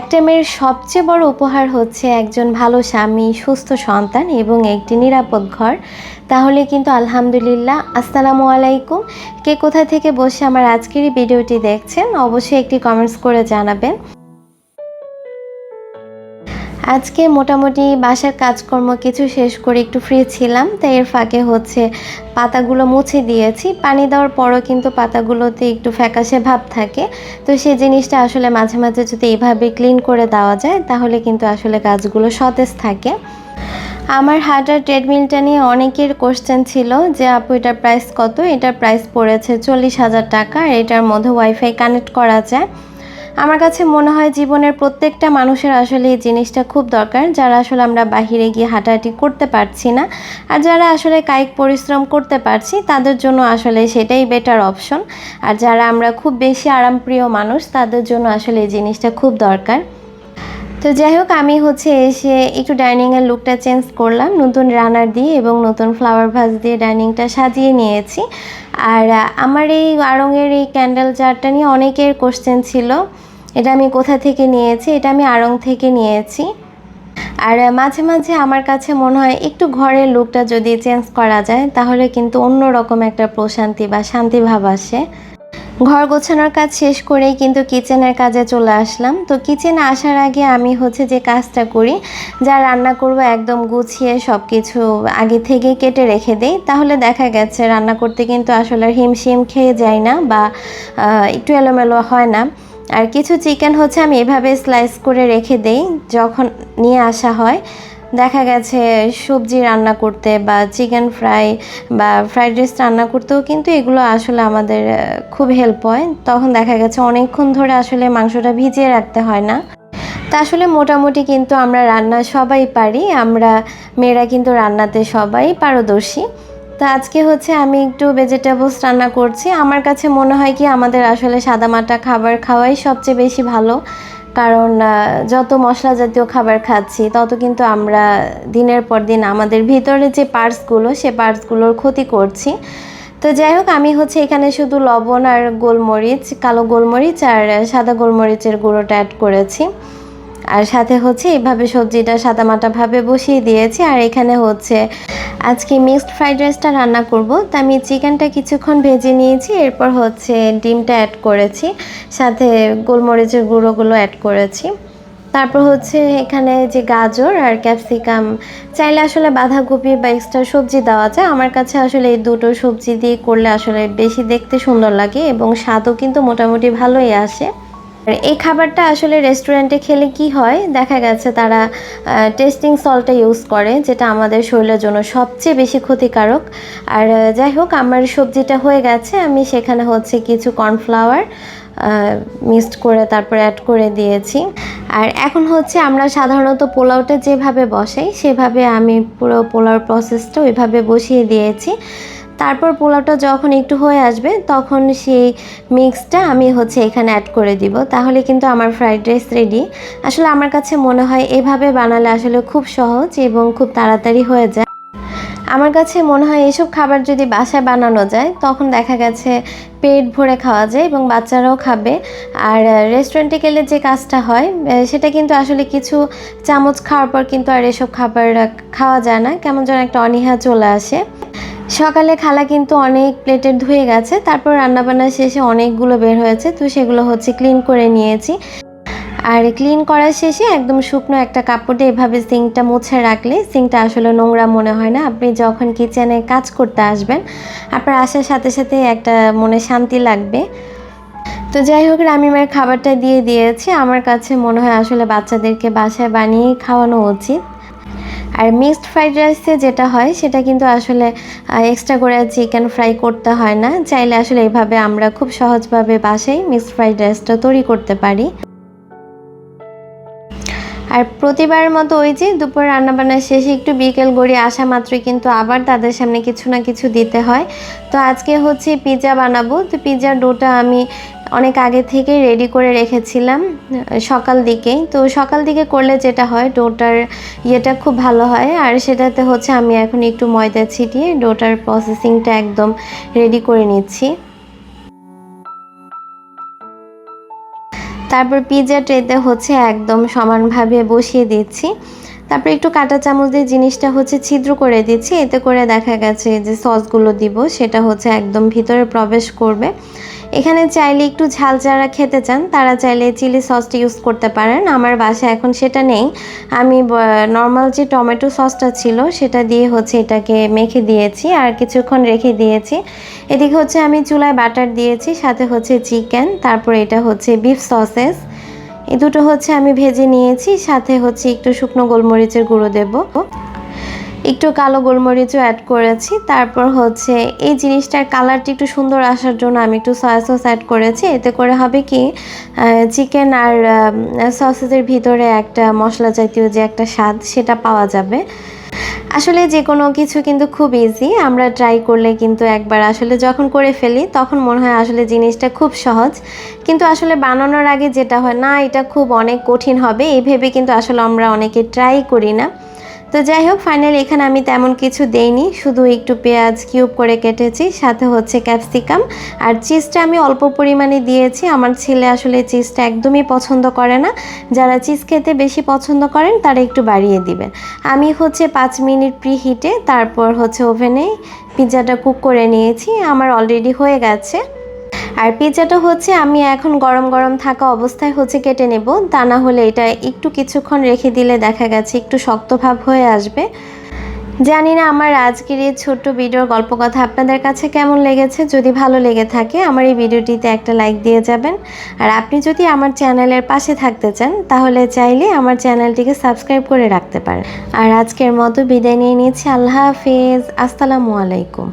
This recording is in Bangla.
একটা মেয়ের সবচেয়ে বড় উপহার হচ্ছে একজন ভালো স্বামী, সুস্থ সন্তান এবং একটি নিরাপদ ঘর। তাহলে কিন্তু আলহামদুলিল্লাহ, আসসালামু আলাইকুম। কে কোথা থেকে বসে আমার আজকের ভিডিওটি দেখছেন, অবশ্যই একটি কমেন্টস করে জানাবেন। আজকে মোটামুটি বাসার কাজকর্ম কিছু শেষ করে একটু ফ্রি ছিলাম তাই এর ফাঁকে হচ্ছে পাতাগুলো মুছে দিয়েছি। পানি দেওয়ার পরও কিন্তু পাতাগুলোতে একটু ফ্যাকাশে ভাব থাকে। তো সেই জিনিসটা আসলে মাঝে মাঝে যদি এভাবে ক্লিন করে দেওয়া যায়, তাহলে কিন্তু আসলে গাছগুলো সতেজ থাকে। আমার হাঁটার ট্রেডমিলটা নিয়ে অনেকের কোশ্চেন ছিল যে, আপু, এটার প্রাইস কত? এটার প্রাইস পড়েছে চল্লিশ হাজার টাকা এটার মধ্যে ওয়াইফাই কানেক্ট করা যায়। আমার কাছে মনে হয় জীবনের প্রত্যেকটা মানুষের আসলে এই জিনিসটা খুব দরকার, যারা আসলে আমরা বাহিরে গিয়ে হাঁটাহাঁটি করতে পারছি না। আর যারা আসলে কায়িক পরিশ্রম করতে পারছি, তাদের জন্য আসলে সেটাই বেটার অপশন আর যারা আমরা খুব বেশি আরামপ্রিয় মানুষ, তাদের জন্য আসলে এই জিনিসটা খুব দরকার। তো যাই হোক, আমি হচ্ছে এসে একটু ডাইনিংয়ের লুকটা চেঞ্জ করলাম, নতুন রানার দিয়ে এবং নতুন ফ্লাওয়ার ভাস দিয়ে ডাইনিংটা সাজিয়ে নিয়েছি। আর আমার এই আড়ঙের এই ক্যান্ডেল জারটা নিয়ে অনেকের কোশ্চেন ছিল। এটা আমি কোথা থেকে নিয়েছি? এটা আমি আড়ং থেকে নিয়েছি। আর মাঝে মাঝে আমার কাছে মনে হয় একটু ঘরের লুকটা যদি চেঞ্জ করা যায়, তাহলে কিন্তু অন্যরকম একটা প্রশান্তি বা শান্তি ভাব আসে। ঘর গোছানোর কাজ শেষ করেই কিন্তু কিচেনের কাজে চলে আসলাম। তো কিচেনে আসার আগে আমি হচ্ছে যে কাজটা করি, যা রান্না করব একদম গুছিয়ে সব কিছু আগে থেকে কেটে রেখে দেই। তাহলে দেখা গেছে রান্না করতে কিন্তু আসলে হিমশিম খেয়ে যায় না বা একটু এলোমেলো হয় না। আর কিছু চিকেন হচ্ছে আমি এভাবে স্লাইস করে রেখে দেই, যখন নিয়ে আসা হয়। দেখা গেছে সবজি রান্না করতে বা চিকেন ফ্রাই বা ফ্রাইড রাইস রান্না করতেও কিন্তু এগুলো আসলে আমাদের খুব হেল্প হয়। তখন দেখা গেছে অনেকক্ষণ ধরে আসলে মাংসটা ভিজিয়ে রাখতে হয় না। তা আসলে মোটামুটি কিন্তু আমরা রান্না সবাই পারি, আমরা মেয়েরা কিন্তু রান্নাতে সবাই পারদর্শী। তো আজকে হচ্ছে আমি একটু ভেজিটেবলস রান্না করছি। আমার কাছে মনে হয় কি, আমাদের আসলে সাদামাটা খাবার খাওয়াই সবচেয়ে বেশি ভালো। কারণ যত মশলা জাতীয় খাবার খাচ্ছি, তত কিন্তু আমরা দিনের পর দিন আমাদের ভিতরে যে পার্টসগুলো সে পার্টসগুলোর ক্ষতি করছি। তো যাই হোক, আমি হচ্ছে এখানে শুধু লবণ আর গোলমরিচ, কালো গোলমরিচ আর সাদা গোলমরিচের গুঁড়োটা অ্যাড করেছি। আর সাথে হচ্ছে এইভাবে সবজিটা সাদামাটাভাবে বসিয়ে দিয়েছি। আর এখানে হচ্ছে আজকে মিক্সড ফ্রাইড রাইসটা রান্না করব। তো আমি চিকেনটা কিছুক্ষণ ভেজে নিয়েছি, এরপর হচ্ছে ডিমটা অ্যাড করেছি, সাথে গোলমরিচের গুঁড়োগুলো অ্যাড করেছি। তারপর হচ্ছে এখানে যে গাজর আর ক্যাপসিকাম, চাইলে আসলে বাঁধাকপি বা এক্সট্রা সবজি দেওয়া যায়। আমার কাছে আসলে এই দুটো সবজি দিয়ে করলে আসলে বেশি দেখতে সুন্দর লাগে এবং স্বাদও কিন্তু মোটামুটি ভালোই আসে। আর এই খাবারটা আসলে রেস্টুরেন্টে খেলে কি হয়? দেখা গেছে তারা টেস্টিং সল্টটা ইউজ করে, যেটা আমাদের শরীরের জন্য সবচেয়ে বেশি ক্ষতিকারক। আর যাই হোক, আমার সবজিটা হয়ে গেছে, আমি সেখানে হচ্ছে কিছু কর্নফ্লাওয়ার মিক্সড করে তারপর অ্যাড করে দিয়েছি। আর এখন হচ্ছে আমরা সাধারণত পোলাওটা যেভাবে বসাই, সেভাবে আমি পুরো পোলাওর প্রসেসটা ওইভাবে বসিয়ে দিয়েছি। তারপর পোলাওটা যখন একটু হয়ে আসবে, তখন সেই মিক্সটা আমি হচ্ছে এখানে অ্যাড করে দিব। তাহলে কিন্তু আমার ফ্রাইড রাইস রেডি আসলে আমার কাছে মনে হয় এভাবে বানালে আসলে খুব সহজ এবং খুব তাড়াতাড়ি হয়ে যায়। আমার কাছে মনে হয় এইসব খাবার যদি বাসায় বানানো যায়, তখন দেখা গেছে পেট ভরে খাওয়া যায় এবং বাচ্চারাও খাবে। আর রেস্টুরেন্টে গেলে যে কাজটা হয় সেটা কিন্তু আসলে কিছু চামচ খাওয়ার পর কিন্তু আর এসব খাবার খাওয়া যায় না। কেমন যেন একটা অনীহা চলে আসে। সকালে খালা কিন্তু অনেক প্লেটের ধুয়ে গেছে, তারপর রান্নাবান্না শেষে অনেকগুলো বের হয়েছে, তো সেগুলো হচ্ছে ক্লিন করে নিয়েছি। আর ক্লিন করার শেষে একদম শুকনো একটা কাপড়ে এভাবে সিঙ্কটা মুছে রাখলে, সিঙ্কটা আসলে নোংরা মনে হয় না, আপনি যখন কিচেনে কাজ করতে আসবেন, আপনার আসার সাথে সাথে একটা মনে শান্তি লাগবে। তো যাই হোক, রামিমার খাবারটা দিয়ে দিয়েছি, আমার কাছে মনে হয় আসলে বাচ্চাদেরকে বাসায় বানিয়ে খাওয়ানো উচিত। আর মিক্সড ফ্রাইড রাইসে যেটা হয়, সেটা কিন্তু আসলে এক্সট্রা করে চিকেন ফ্রাই করতে হয় না। চাইলে আসলে এইভাবে আমরা খুব সহজভাবে বাসায় মিক্সড ফ্রাইড রাইসটা তৈরি করতে পারি। আর প্রতিবারের মতো ওই যে দুপুর রান্নাবান্না শেষে একটু বিকেল গড়িয়ে আসা মাত্রই কিন্তু আবার তাদের সামনে কিছু না কিছু দিতে হয়। তো আজকে হচ্ছে পিৎজা বানাবো। তো পিৎজার ডোটা আমি অনেক আগে থেকেই রেডি করে রেখেছিলাম, সকাল দিকেই। তো সকাল দিকে করলে যেটা হয়, ডোটার ইয়েটা খুব ভালো হয়। আর সেটাতে হচ্ছে আমি এখন একটু ময়দা ছিটিয়ে ডোটার প্রসেসিংটা একদম তারপর পিজা ট্রেতে হচ্ছে একদম সমানভাবে বসিয়ে দিচ্ছি। তারপর একটু কাটা চামচ দিয়ে জিনিসটা হচ্ছে ছিদ্র করে দিচ্ছি। এতে করে দেখা গেছে যে সসগুলো দিব, সেটা হচ্ছে একদম ভিতরে প্রবেশ করবে। এখানে চাইলে একটু ঝাল যারা খেতে চান, তারা চাইলে চিলি সসটি ইউজ করতে পারেন। আমার বাসায় এখন সেটা নেই। আমি নর্মাল যে টমেটো সসটা ছিল, সেটা দিয়ে হচ্ছে এটাকে মেখে দিয়েছি আর কিছুক্ষণ রেখে দিয়েছি। এদিকে হচ্ছে আমি চুলায় বাটার দিয়েছি, সাথে হচ্ছে চিকেন, তারপর এটা হচ্ছে বিফ সসেস এই দুটো হচ্ছে আমি ভেজে নিয়েছি, সাথে হচ্ছে একটু শুকনো গোলমরিচের গুঁড়ো দেব। একটু কালো গোলমরিচও অ্যাড করেছি। তারপর হচ্ছে এই জিনিসটার কালারটি একটু সুন্দর আসার জন্য আমি একটু সয়া সস অ্যাড করেছি। এতে করে হবে কি চিকেন আর সসেসের ভিতরে একটা মশলা জাতীয় যে একটা স্বাদ সেটা পাওয়া যাবে। আসলে যে কোনো কিছু কিন্তু খুব ইজি আমরা ট্রাই করলে কিন্তু একবার আসলে যখন করে ফেলি, তখন মনে হয় আসলে জিনিসটা খুব সহজ। কিন্তু আসলে বানানোর আগে যেটা হয়, না, এটা খুব অনেক কঠিন হবে। এই ভেবে কিন্তু আসলে আমরা অনেকে ট্রাই করি না। তো যাই হোক ফাইনালি এখানে আমি তেমন কিছু দেইনি। শুধু একটু পেঁয়াজ কিউব করে কেটেছি, সাথে হচ্ছে ক্যাপসিকাম আর চিজটা আমি অল্প পরিমাণে দিয়েছি। আমার ছেলে আসলে চিজটা একদমই পছন্দ করে না। যারা চিজ খেতে বেশি পছন্দ করেন, তারা একটু বাড়িয়ে দিবেন। আমি হচ্ছে পাঁচ মিনিট প্রি হিটে তারপর হচ্ছে ওভেনে পিৎজাটা কুক করে নিয়েছি। আমার অলরেডি হয়ে গেছে। আর পিৎজাটা হচ্ছে আমি এখন গরম গরম থাকা অবস্থায় হচ্ছে কেটে নেব। তা না হলে এটা একটু কিছুক্ষণ রেখে দিলে দেখা গেছে একটু শক্তভাব হয়ে আসবে। জানি না আমার আজকের এই ছোট্ট ভিডিওর গল্প কথা আপনাদের কাছে কেমন লেগেছে। যদি ভালো লেগে থাকে আমার এই ভিডিওটিতে একটা লাইক দিয়ে যাবেন। আর আপনি যদি আমার চ্যানেলের পাশে থাকতে চান, তাহলে চাইলে আমার চ্যানেলটিকে সাবস্ক্রাইব করে রাখতে পারেন। আর আজকের মতো বিদায় নিয়ে নিচ্ছি আল্লাহ হাফেজ। আসসালামু আলাইকুম।